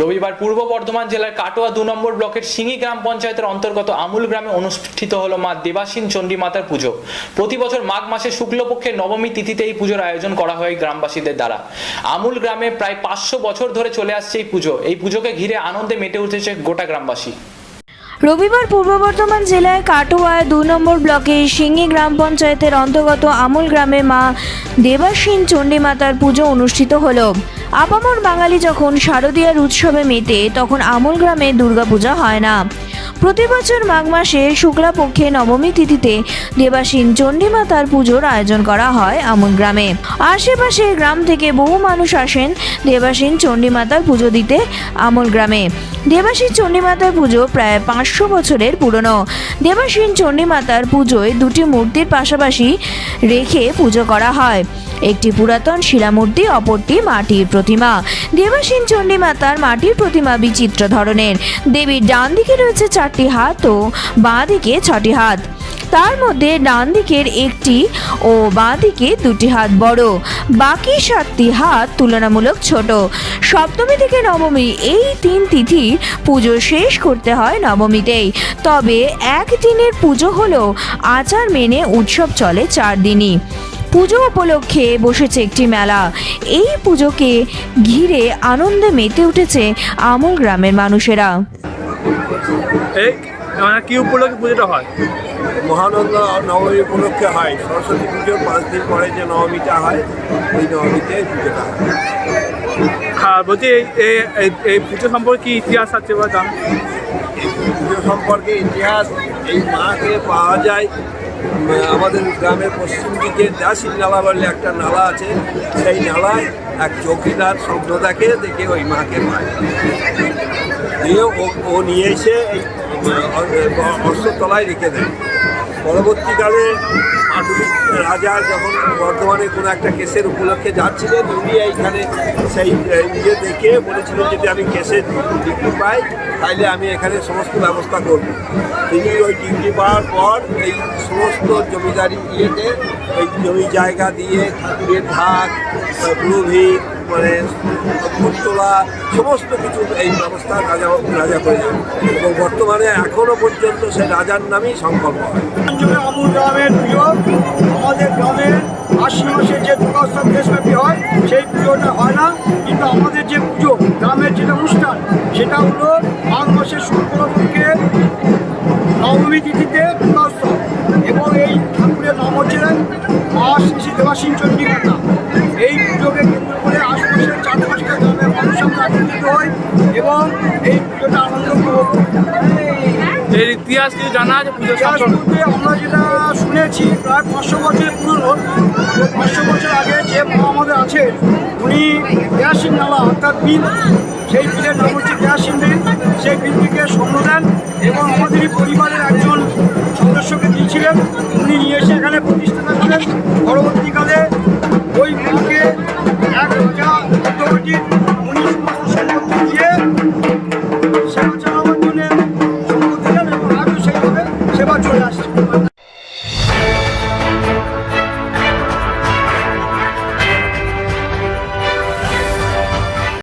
রবিবার পূর্ব বর্ধমান জেলার কাটোয়া দু নম্বর ব্লকের সিঙ্গি গ্রাম পঞ্চায়েতের অন্তর্গত আমুল গ্রামে অনুষ্ঠিত হলো মা দেবাসীন চণ্ডী মাতার পুজো। প্রতি বছর মাঘ মাসে শুক্লপক্ষের নবমী তিথিতে এই পুজোর আয়োজন করা হয় গ্রামবাসীদের দ্বারা। আমুল গ্রামে প্রায় পাঁচশো বছর ধরে চলে আসছে এই পুজো। এই পুজোকে ঘিরে আনন্দে মেটে উঠেছে গোটা গ্রামবাসী। রবিবার পূর্ব বর্ধমান জেলায় কাটোয়ায় দু নম্বর ব্লকের সিঙ্গি গ্রাম পঞ্চায়েতের অন্তর্গত আমুল গ্রামে মা দেবাসীন চণ্ডী মাতার পুজো অনুষ্ঠিত হলো। আপামর বাঙালি যখন শারদীয়ার উৎসবে মেতে, তখন আমুল গ্রামে দুর্গাপূজা হয় না। প্রতি বছর মাঘ মাসে শুক্লাপক্ষে নবমী তিথিতে দেবাসীন চণ্ডী মাতার পুজোর আয়োজন করা হয় আমুল গ্রামে। আশেপাশে গ্রাম থেকে বহু মানুষ আসেন দেবাসীন চণ্ডী মাতার পুজো দিতে আমুল গ্রামে। দেবাসীন চণ্ডীমাতার পুজো প্রায় পাঁচশো বছরের পুরনো। দেবাসীন চণ্ডীমাতার পুজোয় দুটি মূর্তির পাশাপাশি রেখে পুজো করা হয়। একটি পুরাতন শিলামূর্তি, অপরটি মাটির প্রতিমা। দেবাসীন চণ্ডী মাতার মাটির প্রতিমা বিচিত্র ধরনের। দেবীর ডান দিকে রয়েছে চারটি হাত ও বাঁ দিকে ছটি হাত। তার মধ্যে ডান দিকের একটি ও বাঁ দিকে দুটি হাত বড়। বাকি সাতটি হাত তুলনামূলক ছোট। সপ্তমী থেকে নবমী এই তিন তিথির পুজো শেষ করতে হয় নবমীতেই। তবে এক দিনের পুজো হলেও আচার মেনে উৎসব চলে চার দিনই। পুজো উপলক্ষে বসেছে একটি মেলা। এই পুজোকে ঘিরে আনন্দে মেতে উঠেছে আমুল গ্রামের মানুষেরা। মানে কি উপলক্ষে পুজোটা হয়? মহানন্দ নবমী উপলক্ষে হয়। সরস্বতী পুজোর পাঁচ দিন পরে যে নবমীটা হয় ওই নবমীতে পুজোটা হয়। আর বলছি এই পুজো সম্পর্কে ইতিহাস আছে বা জান? এই পুজো সম্পর্কে ইতিহাস এই মাকে পাওয়া যায়। আমাদের গ্রামের পশ্চিম দিকে দাসিন নালা বলে একটা নালা আছে। সেই নালায় এক চৌকিদার স্বপ্ন দেখে দেখে ওই মাকে পায়। দিয়ে ও- ও নিয়ে এসে এই অশ্বতলায় রেখে দেয় পরবর্তীকালে রাজা যখন বর্ধমানে কোনো একটা কেসের উপলক্ষে যাচ্ছিলেন, উনি এইখানে সেই ইয়ে দেখে বলেছিলেন যদি আমি কেসের ডিগ্রি পাই তাহলে আমি এখানে সমস্ত ব্যবস্থা করব। তিনি ওই ডিগ্রি পাওয়ার পর এই সমস্ত জমিদারি ইয়েতে, এই জমি জায়গা দিয়ে ঠাকুরের ঢাক, পুরোহিত মানে ফুটতোলা সমস্ত কিছু এই ব্যবস্থা রাজা রাজা করে যান এবং বর্তমানে এখনও পর্যন্ত সে রাজার নামেই সংকল্প হয়। আমুল গ্রামের পুজো আমাদের গ্রামে আশ্বিন মাসে যে দুর্গা উৎসব দেশব্যাপী হয়, সেই পুজোটা হয় না। কিন্তু আমাদের যে পুজো, গ্রামের যেটা অনুষ্ঠান, সেটা হলো মাঘ মাসের শুক্লপক্ষে নবমী তিথিতে দুর্গা দেবাসীন চণ্ডী মাতা এই পুজোকে কেন্দ্র করে আশপাশের চার পাঁচটা গ্রামের মানুষ আমরা একত্রিত হই এবং এই পুজোটা আনন্দ উপভোগ এর ইতিহাস কিছু জানা আছে পুজো ইতিহাস সম্পর্কে? আমরা যেটা শুনেছি প্রায় পাঁচশো বছরের পুরনো। পাঁচশো বছর আগে যে মা আমাদের আছে উনি কেয়াসিন নালা অর্থাৎ বিল সেই বিলের নাম হচ্ছে কেয়াসিন বিল। সেই বিল থেকে স্বর্ণ দেন এবং আমাদেরই পরিবারের একজন সদস্যকে দিয়েছিলেন। উনি নিয়ে এসে এখানে প্রতিষ্ঠা করেন পরবর্তীকালে